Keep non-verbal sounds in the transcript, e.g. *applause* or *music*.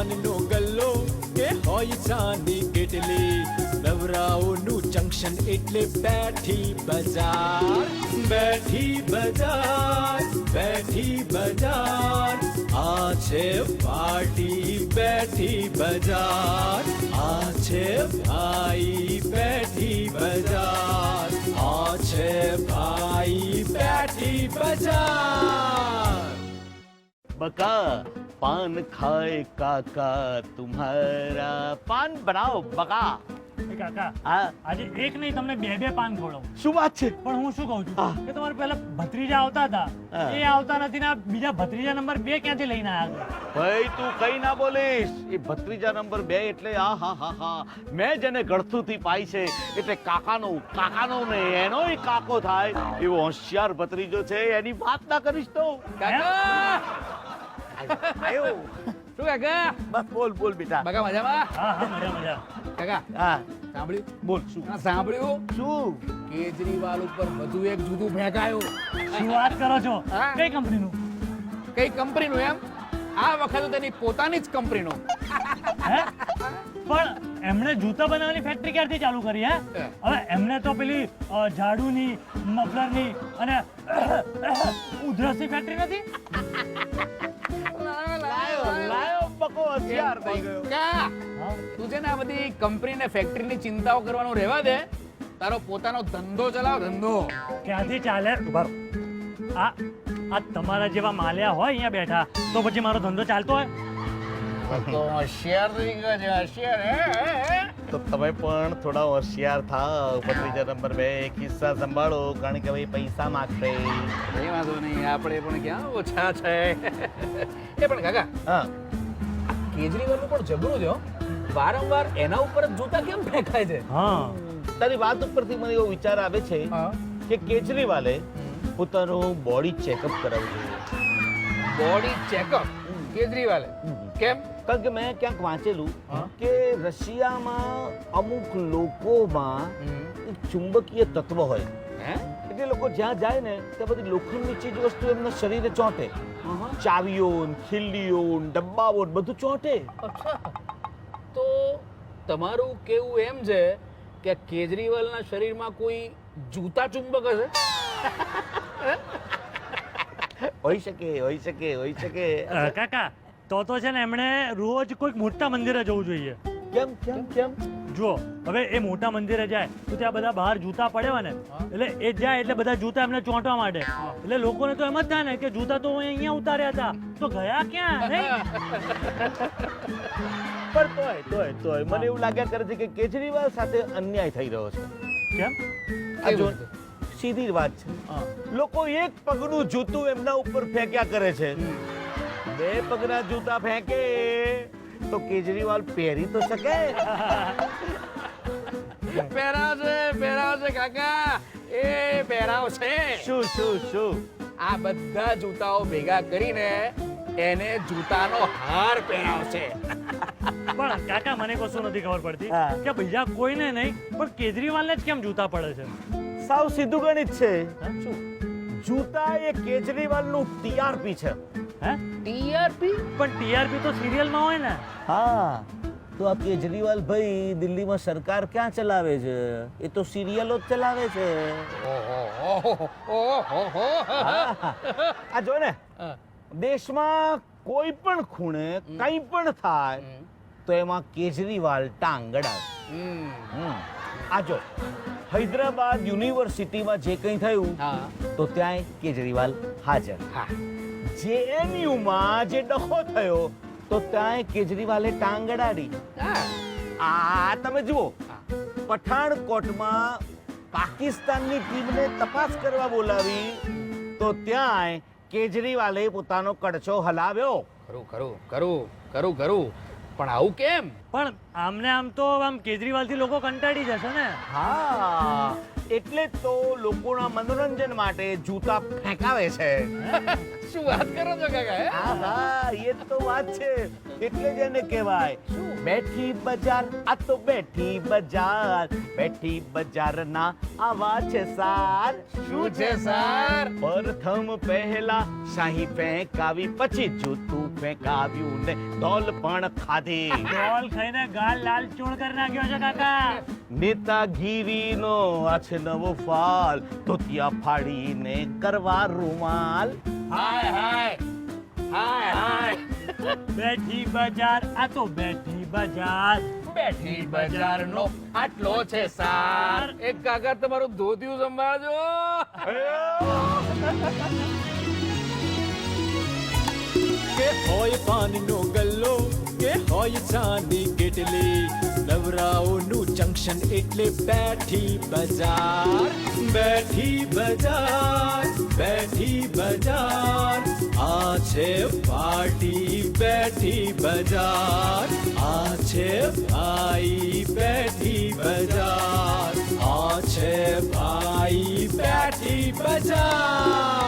પાનનો ગલ્લો કે હોય ચાંદી કેટલી? નવરાઓનું જંક્શન એટલે બેઠી બજાર બેઠી બજાર બેઠી બજાર. આ છે પાર્ટી, બેઠી બજાર. આ છે ભાઈ, બેઠી બજાર. આ છે ભાઈ, બેઠી બજાર. बका पान खाए काका तुम्हारा पान बनाओ बका એ કાકા આ આજે એક નહીં તમને બે બે પાન ખવડાવું શું વાત છે પણ હું શું કહું હા. છું કે તમારે પેલા ભત્રીજા આવતા હતા હા. એ આવતા નથી ને આ બીજા ભત્રીજા નંબર બે ક્યાંથી લઈને આવ્યા છો? ભાઈ તું કઈ ના બોલીશ એ ભત્રીજા નંબર બે એટલે આ હા હા હા મેં જેને ગળથુથી પાઈ છે એટલે કાકાનો કાકાનો ને એનો કાકો થાય એવો હોશિયાર ભત્રીજો છે એની વાત ના કરીશ તો આયો. શું કાકા? બસ બોલ બોલ બેટા. બકા મજામાં? હા હા મજા મજા. કાકા હા. સાંભળ્યું? બોલ શું? હા સાંભળ્યું? શું? કેજરીવાલ ઉપર વધુ એક જુદું ફેંકાયું. શું વાત કરો છો? કઈ કંપનીનું? કઈ કંપનીનું એમ? આ વખતે તેની પોતાની જ કંપનીનું. હે? પણ એમણે જૂતા બનાવવાની ફેક્ટરી ક્યારથી ચાલુ કરી હે. હવે એમને તો પેલી ઝાડુની મફલરની અને ઉધરસની ફેક્ટરી નથી? લાયો લાયો બકો હોશિયાર થઈ ગયો. કા હા. તું છે ને આ બધી કંપની ને ફેક્ટરીની ચિંતાઓ કરવાનું રહેવા દે. તારો પોતાનો ધંધો ચલાવ ધંધો. ક્યાંથી ચાલે? આ આ તમારા જેવા માલ્યા હોય અહીંયા બેઠા તો પછી મારો ધંધો ચાલતો હોય? તો હોશિયાર થઈ ગયો છે હોશિયાર. તો તમે પણ થોડા હોશિયાર થાવ પણ બીજા નંબર બે કિસ્સા સંભાળો કારણ કે ભાઈ પૈસા માગશે. કઈ વાંધો નહીં આપણે પણ ક્યાં ઓછા છે. એ પણ કાકા હા. કેજરીવાલનું પણ જબરું છે વારંવાર એના ઉપર જ જૂતા કેમ ફેંકાય છે? હા. તારી વાત ઉપરથી મને એવો વિચાર આવે છે કે કેજરીવાલે પોતાનું બોડી ચેકઅપ કરાવવું જોઈએ. બોડી ચેકઅપ કેજરીવાલે. કેમ? કારણ કે મેં ક્યાંક વાંચેલું કે રશિયામાં અમુક લોકોમાં ચુંબકીય તત્વ હોય. હે? એટલે લોકો જ્યાં જાય ને ત્યાં બધી લોખંડની ચીજ વસ્તુ એમના શરીરે ચોંટે. ચાવીઓ ને ડબ્બાઓ બધું ચોંટે. તો તમારું કેવું એમ છે કે કેજરીવાલના શરીરમાં કોઈ જૂતા ચુંબક હશે? હોઈ શકે હોઈ શકે હોઈ શકે. કાકા તો તો છે ને એમણે રોજ કોઈક મોટા મંદિરે જવું જોઈએ. કેમ કેમ કેમ? જુઓ હવે એ મોટા મંદિરે જાય તો ત્યાં બધા બહાર જૂતા પડે ને એટલે એ જાય એટલે બધા જૂતા એમને ચોંટવા માટે એટલે લોકોને તો એમ જ થાય ને કે જૂતા તો હું અહીંયા ઉતાર્યા હતા. તો ગયા ક્યાં *laughs* પણ તોય તોય તોય મને એવું લાગ્યા કરે છે કે કેજરીવાલ સાથે અન્યાય થઈ રહ્યો છે. કેમ? આ સીધી વાત છે. લોકો એક પગનું જૂતું એમના ઉપર ફેંક્યા કરે છે. બે પગના જૂતા ફેંકે તો કેજરીવાલ પહેરી તો શકે? *laughs* પહેરાવશે પહેરાવશે કાકા. એ પહેરાવશે શું શું શું? આ બધા જૂતાઓ ભેગા કરીને એને જૂતાનો હાર પહેરાવશે *laughs* પણ કાકા મને કશું નથી ખબર પડતી કે બીજા કોઈને નહીં પણ કેજરીવાલને જ કેમ જૂતા પડે છે? સાવ સીધું ગણિત છે. જૂતા એ કેજરીવાલનું ટીઆરપી છે. હે? ટીઆરપી? પણ ટીઆરપી તો સિરિયલમાં હોય ને. હા તો આ કેજરીવાલ ભાઈ દિલ્હીમાં સરકાર ક્યાં ચલાવે છે? એ તો સિરિયલો જ ચલાવે છે. આ જો ને દેશમાં કોઈ પણ ખૂણે કંઈ પણ થાય તો એમાં કેજરીવાલ ટાંગડા. આ જો. હૈદરાબાદ યુનિવર્સિટીમાં જે કંઈ થયું હા. તો ત્યાં કેજરીવાલ હાજર. હા. જેએનયુમાં જે ડખો થયો તો ત્યાં કેજરીવાલે ટાંગ અડાડી. હા. આ તમે જુઓ. પઠાણકોટમાં પાકિસ્તાનની ટીમને તપાસ કરવા બોલાવી તો ત્યાં કેજરીવાલે પોતાનો કડછો હલાવ્યો. ખરું ખરું ખરું ખરું ખરું પણ આવું કેમ? પણ આમને આમ તો આમ કેજરીવાલથી લોકો કંટાળી જશે ને. હા એટલે જ તો લોકોના મનોરંજન માટે જૂતા ફેંકાવે છે. શું વાત કરો છો કાકા હા? હા એ તો વાત છે. એટલે જ એને કહેવાય. બેઠી બજાર આ તો બેઠી બજાર. બેઠી બજાર ના આવા છે સાર. શું છે સાર? પ્રથમ પહેલા શાહી ફેંકાવી પછી જૂતું ફેંકાવ્યું ને ડોલ પણ ખાધી. ડોલ ખાઈને ગાલ લાલ ચૂળ કરી નાખ્યો છે કાકા. નેતાગીરીનો આ છે નવો ફાલ ધોતિયા ફાડીને કરવા રૂમાલ. હાય હાય. હાય હાય. બેઠી બજાર આ તો બેઠી બજાર. બેઠી બજારનો આટલો છે સાર. એક કાકા તમારું ધોતિયું સંભાળજો. કે હોય પાનનો ગલ્લો, કે હોય ચાંદી કેટલી. નવરાઓનું જંક્શન એટલે બેઠી બજાર બેઠી બજાર બેઠી બજાર. આ છે પાર્ટી, બેઠી બજાર. આ છે ભાઈ, બેઠી બજાર. આ છે ભાઈ, બેઠી બજાર.